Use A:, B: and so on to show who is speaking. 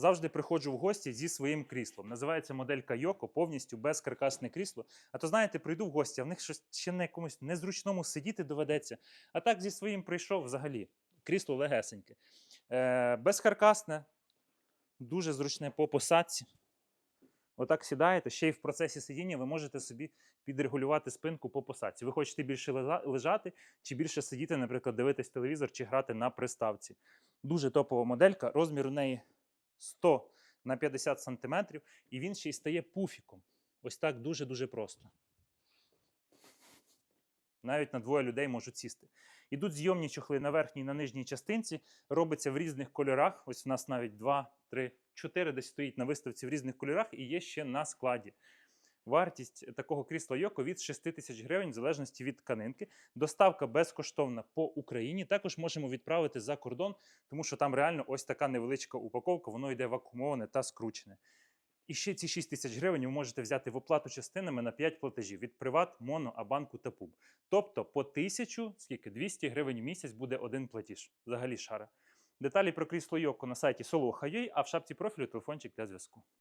A: завжди приходжу в гості зі своїм кріслом. Називається моделька Йоко, повністю безкаркасне крісло. А то знаєте, прийду в гості, а в них щось ще на якомусь незручному сидіти доведеться. А так зі своїм прийшов взагалі. Крісло легесеньке. Е, безкаркасне, дуже зручне по посадці. Отак сідаєте, ще й в процесі сидіння ви можете собі підрегулювати спинку по посадці. Ви хочете більше лежати чи більше сидіти, наприклад, дивитись телевізор чи грати на приставці. Дуже топова моделька. Розмір у неї 100 на 50 см, і він ще й стає пуфіком. Ось так дуже-дуже просто. Навіть на двоє людей можуть сісти. Ідуть зйомні чохли на верхній і на нижній частинці. Робиться в різних кольорах. Ось в нас навіть 2, 3, 4 десь стоїть на виставці в різних кольорах і є ще на складі. Вартість такого крісла Йоко від 6 тисяч гривень, в залежності від тканинки. Доставка безкоштовна по Україні. Також можемо відправити за кордон, тому що там реально ось така невеличка упаковка, воно йде вакуумоване та скручене. І ще ці 6 тисяч гривень ви можете взяти в оплату частинами на 5 платежів від Приват, Моно, Абанку та Пуб. Тобто по 1000, скільки 200 гривень в місяць буде один платіж. Взагалі шара. Деталі про крісло Йоко на сайті Solo.ua, а в шапці профілю телефончик для зв'язку.